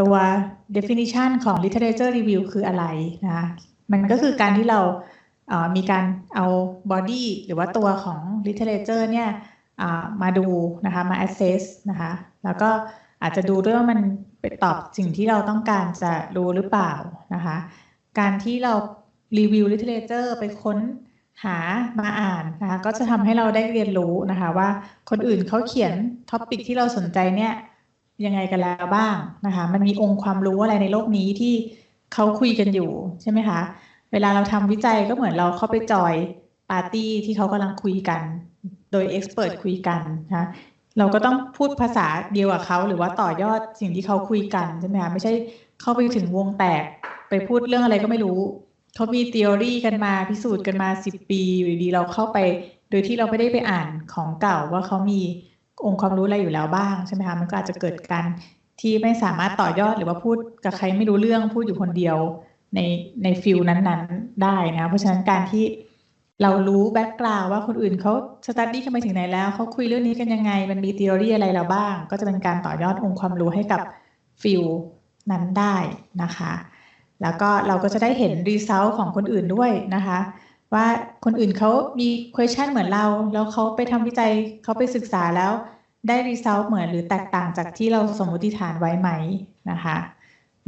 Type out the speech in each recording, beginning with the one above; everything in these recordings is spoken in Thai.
ตัว definition ของ literature review คืออะไรนะคะมันก็คือการที่เราเอ่อมีการเอา body หรือว่าตัวของ literature เนี่ยามาดูนะคะมา assess นะคะแล้วก็อาจจะดูด้วยว่ามันไปตอบสิ่งที่เราต้องการจะรู้หรือเปล่านะคะการที่เรารีวิว literature ไปค้น หามาอ่านนะคะก็จะทำให้เราได้เรียนรู้นะคะว่าคนอื่นเขาเขียนท็อปิกที่เราสนใจเนี่ยยังไงกันแล้วบ้างนะคะมันมีองค์ความรู้อะไรในโลกนี้ที่เขาคุยกันอยู่ใช่ไหมคะเวลาเราทำวิจัยก็เหมือนเราเข้าไปจอยปาร์ตี้ที่เขากำลังคุยกัน โดยเอ็กซ์เพรสคุยกันนะคะเราก็ต้องพูดภาษาเดียวกับเขาหรือว่าต่อยอดสิ่งที่เขาคุยกันใช่ไหมคะไม่ใช่เข้าไปถึงวงแตกไปพูดเรื่องอะไรก็ไม่รู้ เขามีทฤษฎีกันมาพิสูจน์กันมาสิบปีอยู่ดีเราเข้าไป โดยที่เราไม่ได้ไปอ่านของเก่าว่าเขามีองค์ความรู้อะไรอยู่แล้วบ้างใช่ไหมคะมันก็อาจจะเกิดการที่ไม่สามารถต่อยอดหรือว่าพูดกับใครไม่รู้เรื่องพูดอยู่คนเดียวในในฟิลนั้นๆ ได้นะเพราะฉะนั้นการที่เรารู้แบ็กกราวว่าคนอื่นเขาสตัดดี้กันไปถึงไหนแล้วเขาคุยเรื่องนี้กันยังไง มันมีทฤษฎีอะไรแล้วบ้าง ก็จะเป็นการต่อยอดองค์ความรู้ให้กับฟิลนั้นได้นะคะ แล้วก็เราก็จะได้เห็นรีเซลของคนอื่นด้วยนะคะ ว่าคนอื่นเขามี question เหมือนเรา แล้วเขาไปทำวิจัยเขาไปศึกษาแล้วได้ result เหมือนหรือแตกต่างจากที่เราสมมติฐานไว้ไหมนะคะ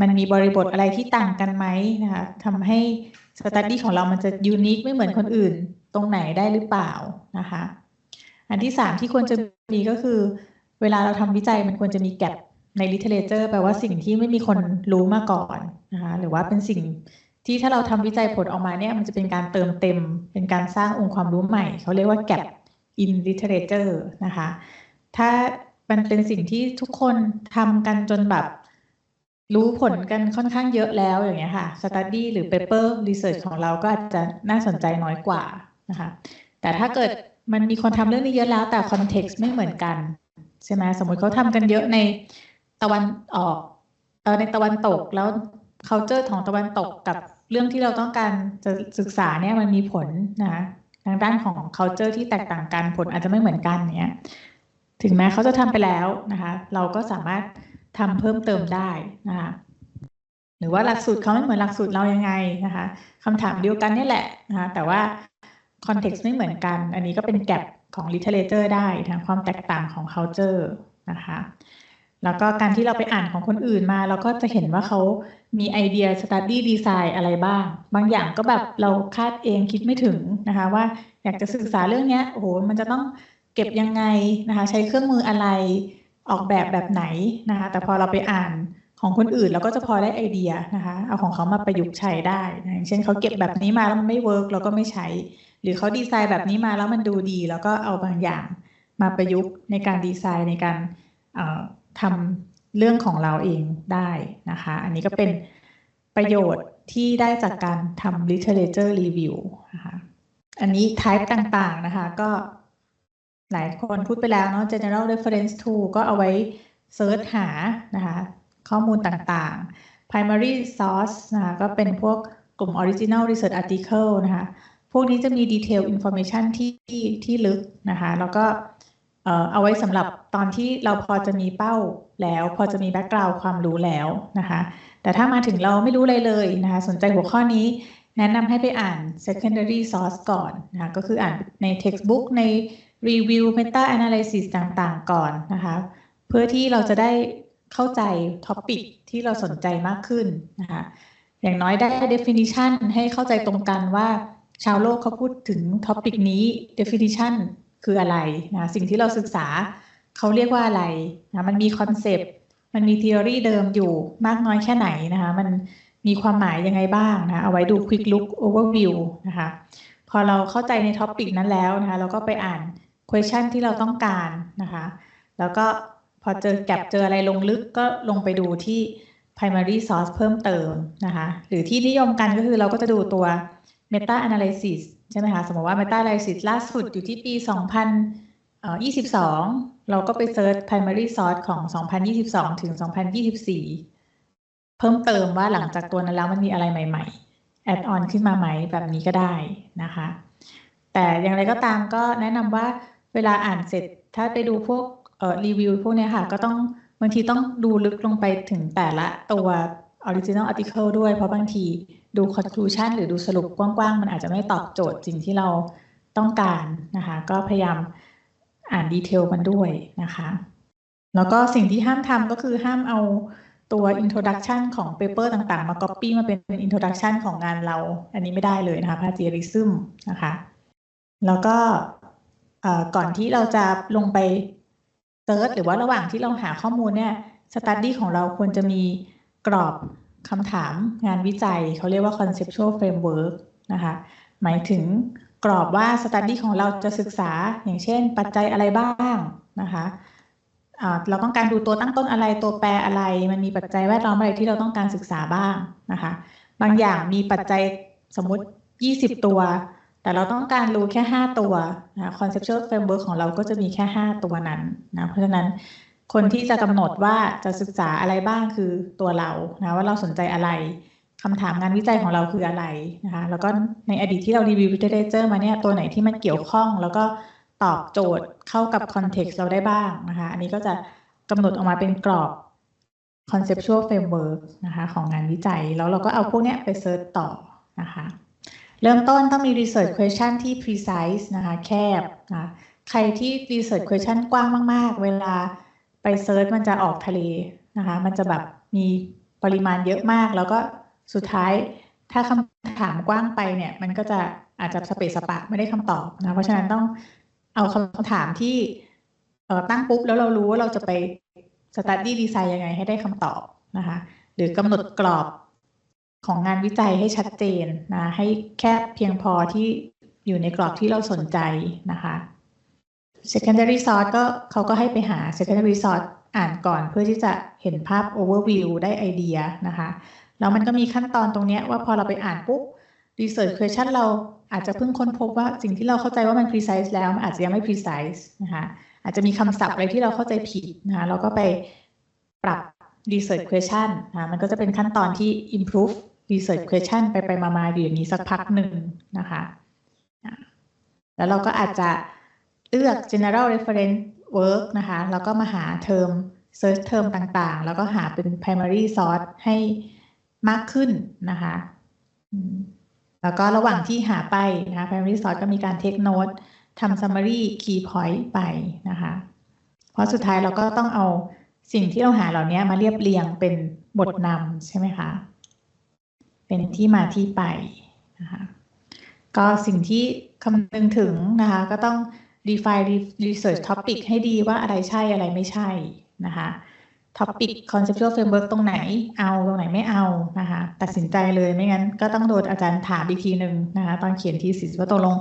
มันมีบริบทอะไรที่ต่างกันไหมนะคะทำให้ study ของเรามันจะ unique ไม่เหมือนคนอื่นตรงไหนได้หรือเปล่านะคะ อันที่สามที่ควรจะมีก็คือ เวลาเราทำวิจัยมันควรจะมีแกลบ ใน literature แปลว่าสิ่งที่ไม่มีคนรู้มาก่อนนะคะหรือว่าเป็นสิ่งที่ถ้าเราทำวิจัยผลออกมาเนี่ยมันจะเป็นการเติมเต็ม เป็นการสร้างองค์ความรู้ใหม่ เขาเรียกว่า gap in literature นะคะ ถ้ามันเป็นสิ่งที่ทุกคนทำกันจนแบบ รู้ผลกันค่อนข้างเยอะแล้วอย่างเงี้ยค่ะ study หรือ paper research ของเราก็อาจจะน่าสนใจน้อยกว่านะคะ แต่ถ้าเกิดมันมีคนทำเรื่องนี้เยอะแล้วแต่ context ไม่เหมือนกัน ใช่ไหมสมมติเขาทำกันเยอะใน ตะวันออกในตะวันตกแล้ว culture ของตะวันตกกับเรื่องที่เราต้องการจะศึกษาเนี่ยมันมีผลนะคะทางด้านของ culture ที่แตกต่างกันผลอาจจะไม่เหมือนกันเนี่ยถึงแม้เขาจะทำไปแล้วนะคะ เราก็สามารถทำเพิ่มเติมได้นะคะหรือว่าหลักสูตรเขาไม่เหมือนหลักสูตรเรายังไงนะคะคำถามเดียวกันนี่แหละนะคะแต่ว่า context ไม่เหมือนกัน อันนี้ก็เป็นแกลบของ literature ได้ทางความแตกต่างของ culture นะคะ แล้วก็การที่เราไปอ่านของคนอื่นมา เราก็จะเห็นว่าเขามีไอเดีย study design อะไรบ้าง บางอย่างก็แบบเราคาดเองคิดไม่ถึงนะคะ ว่าอยากจะศึกษาเรื่องนี้โอ้โหมันจะต้องเก็บยังไงนะคะ ใช้เครื่องมืออะไรออกแบบแบบไหนนะคะ แต่พอเราไปอ่านของคนอื่นเราก็จะพอได้ไอเดียนะคะ เอาของเขามาประยุกต์ใช้ได้นะอย่างเช่นเขาเก็บแบบนี้มาแล้วมันไม่เวิร์กเราก็ไม่ใช้ หรือเขาดีไซน์แบบนี้มาแล้วมันดูดี แล้วก็เอาบางอย่างมาประยุกต์ในการดีไซน์ในการ ทำเรื่องของเราเองได้นะคะ อันนี้ก็เป็นประโยชน์ที่ได้จากการทำ literature review นะคะอันนี้ type ต่างๆนะคะก็หลายคนพูดไปแล้วเนาะ general reference tool ก็เอาไว้เซิร์ชหานะคะข้อมูลต่างๆ primary source นะคะก็เป็นพวกกลุ่ม original research article นะคะ พวกนี้จะมี detail information ที่ที่ลึกนะคะ แล้วก็ เอ่อเอาไว้สำหรับตอนที่เราพอจะมีเป้าแล้ว พอจะมีแบ็กกราวด์ความรู้แล้วนะคะ แต่ถ้ามาถึงเราไม่รู้อะไรเลยนะคะ สนใจหัวข้อนี้แนะนำให้ไปอ่าน secondary source ก่อนนะคะก็คืออ่านใน textbook ใน review meta analysis ต่างๆ ก่อนนะคะ เพื่อที่เราจะได้เข้าใจ topic ที่เราสนใจมากขึ้นนะคะ อย่างน้อยได้ definition ให้เข้าใจตรงกันว่าชาวโลกเขาพูดถึง topic นี้ definition คืออะไรนะสิ่งที่เราศึกษาเขาเรียกว่าอะไรนะมันมีคอนเซปต์มันมี theory เดิมอยู่มากน้อยแค่ไหนนะคะมันมีความหมายยังไงบ้างนะเอาไว้ดู quick look overview นะคะพอเราเข้าใจใน topic นั้นแล้วนะคะเราก็ไปอ่าน question ที่เราต้องการนะคะแล้วก็พอเจอแก็บเจออะไรลงลึกก็ลงไปดูที่ primary source เพิ่มเติมนะคะหรือที่นิยมกันก็คือเราก็จะดูตัว meta analysis ใช่ไหมคะ สมมติว่า meta analysis ล่าสุดอยู่ที่ปี 2022 เราก็ไปเซิร์ช primary source ของ 2022 ถึง 2024 เพิ่มเติมว่าหลังจากตัวนั้นแล้วมันมีอะไรใหม่ๆ add on ขึ้นมาไหมแบบนี้ก็ได้นะคะ แต่อย่างไรก็ตามก็แนะนำว่าเวลาอ่านเสร็จถ้าไปดูพวกรีวิวพวกนี้ค่ะ ก็ต้องบางทีต้องดูลึกลงไปถึงแต่ละตัว original article ด้วย เพราะบางทีดู conclusion หรือดูสรุปกว้างๆ มันอาจจะไม่ตอบโจทย์สิ่งที่เราต้องการนะคะ ก็พยายามอ่านดีเทลมันด้วยนะคะ แล้วก็สิ่งที่ห้ามทำก็คือห้ามเอาตัว introduction ของ paper ต่างๆ มา copy มาเป็น introduction ของงานเรา อันนี้ไม่ได้เลยนะคะ plagiarism นะคะ แล้วก็ก่อนที่เราจะลงไปเซิร์ชหรือว่าระหว่างที่เราหาข้อมูลเนี่ย study ของเราควรจะมี กรอบคำถามงานวิจัยเขาเรียกว่า conceptual framework นะคะหมายถึงกรอบว่า study ของเราจะศึกษาอย่างเช่น ปัจจัยอะไรบ้างนะคะเราต้องการดูตัวตั้งต้นอะไรตัวแปรอะไร มันมีปัจจัยแวดล้อมอะไรที่เราต้องการศึกษาบ้างนะคะ บางอย่างมีปัจจัยสมมติ 20 ตัว แต่เราต้องการรู้แค่ 5 ตัวนะ conceptual framework ของเราก็จะมีแค่ 5 ตัวนั้นนะเพราะฉะนั้น คนที่จะกำหนดว่าจะศึกษาอะไรบ้างคือตัวเรานะว่าเราสนใจอะไรคำถามงานวิจัยของเราคืออะไรนะคะแล้วก็ในอดีตที่เรารีวิว literature มาเนี่ยตัวไหนที่มันเกี่ยวข้อง แล้วก็ตอบโจทย์เข้ากับ context เราได้บ้างนะคะอันนี้ก็จะกำหนดออกมาเป็นกรอบ conceptual framework นะคะของงานวิจัย แล้วเราก็เอาพวกเนี้ยไปเซิร์ชต่อนะคะเริ่มต้นต้องมี research question ที่ precise นะคะแคบนะใครที่ research question กว้างมาก ๆ เวลา ไปเซิร์ชมันจะออกทะเลนะคะ มันจะแบบมีปริมาณเยอะมาก แล้วก็สุดท้ายถ้าคำถามกว้างไปเนี่ย มันก็จะอาจจะสเปซสปะไม่ได้คำตอบนะ เพราะฉะนั้นต้องเอาคำถามที่เตั้งปุ๊บแล้วเรารู้ว่าเราจะไป study design ยังไงให้ได้คำตอบนะคะ หรือกำหนดกรอบของงานวิจัยให้ชัดเจนนะ ให้แคบเพียงพอที่อยู่ในกรอบที่เราสนใจนะคะ secondary source ก็เขาก็ให้ไปหา secondary source อ่านก่อนเพื่อที่จะเห็นภาพ overview ได้ไอเดียนะคะแล้วมันก็มีขั้นตอนตรงเนี้ยว่าพอเราไปอ่านปุ๊บ research question เราอาจจะเพิ่งค้นพบว่าสิ่งที่เราเข้าใจว่ามัน precise แล้วมันอาจจะยังไม่ precise นะคะอาจจะมีคำศัพท์อะไรที่เราเข้าใจผิดนะคะเราก็ไปปรับ research question นะมันก็จะเป็นขั้นตอนที่ improve research question ไปไปมาๆอยู่อย่างนี้สักพักหนึ่งนะคะ แล้วเราก็อาจจะ เลือก general reference work นะคะ แล้วก็มาหาเทอม search term ต่างๆ แล้วก็หาเป็น primary source ให้มากขึ้นนะคะ แล้วก็ระหว่างที่หาไปนะคะ primary source ก็มีการ take note ทำ summary key point ไปนะคะ เพราะสุดท้ายเราก็ต้องเอาสิ่งที่เราหาเหล่านี้มาเรียบเรียงเป็นบทนำใช่ไหมคะ เป็นที่มาที่ไปนะคะ ก็สิ่งที่คำนึงถึงนะคะ ก็ต้อง define research topic ให้ดีว่าอะไรใช่อะไรไม่ใช่นะคะ topic conceptual framework ตรงไหนเอาตรงไหนไม่เอานะคะ ตัดสินใจเลยไม่งั้นก็ต้องโดนอาจารย์ถามอีกทีหนึ่งนะคะ ตอนเขียนทีสิว่าตกลง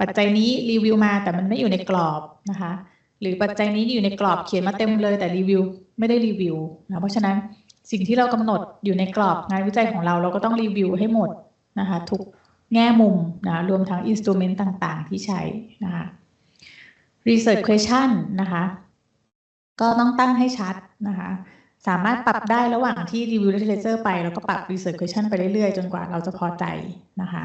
ปัจจัยนี้รีวิวมาแต่มันไม่อยู่ในกรอบนะคะ หรือปัจจัยนี้อยู่ในกรอบเขียนมาเต็มเลยแต่รีวิวไม่ได้รีวิวนะเพราะฉะนั้นสิ่งที่เรากำหนดอยู่ในกรอบงานวิจัยของเราเราก็ต้องรีวิวให้หมดนะคะทุกแง่มุมนะรวมทั้งอินสตูเมนต์ต่างๆ ที่ใช้นะคะ research question นะคะ ก็ต้องตั้งให้ชัดนะคะ สามารถปรับได้ระหว่างที่ review literature ไป แล้วก็ปรับ research question ไปเรื่อยๆ จนกว่าเราจะพอใจนะคะ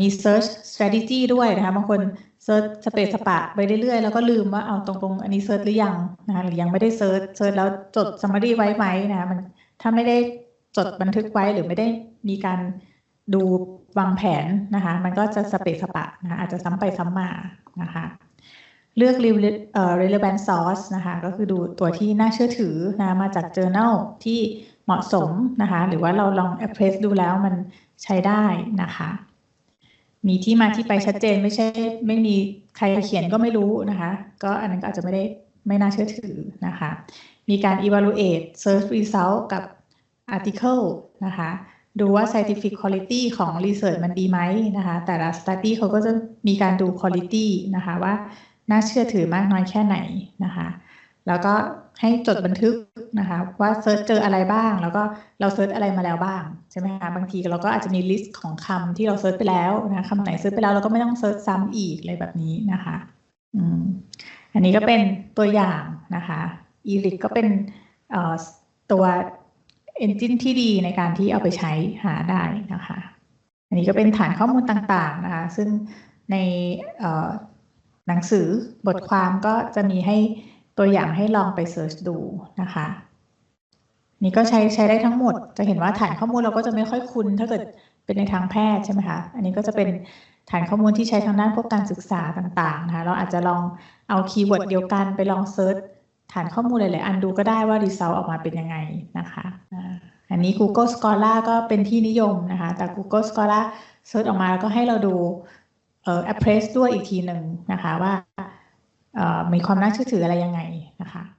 มี search strategy ด้วยนะคะ บางคน search สเปซสปะไปเรื่อยๆ แล้วก็ลืมว่าเอาตรงๆ อันนี้ search หรือยังนะคะหรือยังไม่ได้ search search แล้วจด summary ไว้ไหมนะคะมันถ้าไม่ได้จดบันทึกไว้หรือไม่ได้มีการดูวางแผนนะคะ มันก็จะสเปซสปะนะคะอาจจะซ้ำไปซ้ำมานะคะ เลือก relevant source นะคะ ก็คือดูตัวที่น่าเชื่อถือนะมาจาก journal ที่เหมาะสมนะคะ หรือว่าเราลอง appraise ดูแล้วมันใช้ได้นะคะ มีที่มาที่ไปชัดเจนไม่ใช่ ไม่มีใครเขียนก็ไม่รู้นะคะ ก็อันนั้นก็อาจจะไม่ได้ไม่น่าเชื่อถือนะคะ มีการ evaluate search result กับ article นะคะ ดูว่า scientific quality ของ research มันดีไหมนะคะ แต่ละ study เขาก็จะมีการดู quality นะคะว่า น่าเชื่อถือมากน้อยแค่ไหนนะคะ แล้วก็ให้จดบันทึกนะคะ ว่าเซิร์ชเจออะไรบ้าง แล้วก็เราเซิร์ชอะไรมาแล้วบ้างใช่ไหมคะบางทีเราก็อาจจะมีลิสต์ของคำที่เราเซิร์ชไปแล้วนะคำไหนเซิร์ชไปแล้วเราก็ไม่ต้องเซิร์ชซ้ำอีกอะไรแบบนี้นะคะอืมอันนี้ก็เป็นตัวอย่างนะคะอีริกก็เป็นเอ่อตัว engine ที่ดีในการที่เอาไปใช้หาได้นะคะ อันนี้ก็เป็นฐานข้อมูลต่างๆนะคะ ซึ่งในเอ่อ หนังสือบทความก็จะมีให้ตัวอย่างให้ลองไปเซิร์ชดูนะคะ นี่ก็ใช้ใช้ได้ทั้งหมด จะเห็นว่าฐานข้อมูลเราก็จะไม่ค่อยคุ้น ถ้าเกิดเป็นในทางแพทย์ใช่ไหมคะ อันนี้ก็จะเป็นฐานข้อมูลที่ใช้ทางด้านพวกการศึกษาต่างๆนะคะ เราอาจจะลองเอาคีย์เวิร์ดเดียวกันไปลองเซิร์ชฐานข้อมูลหลายๆอันดูก็ได้ว่า result ออกมาเป็นยังไงนะคะอันนี้ Google Scholar ก็เป็นที่นิยมนะคะ แต่ Google Scholar เซิร์ชออกมาแล้วก็ให้เราดู appraise ด้วยอีกทีหนึ่งนะคะว่าเอ่อมีความน่าเชื่อถืออะไรยังไงนะคะ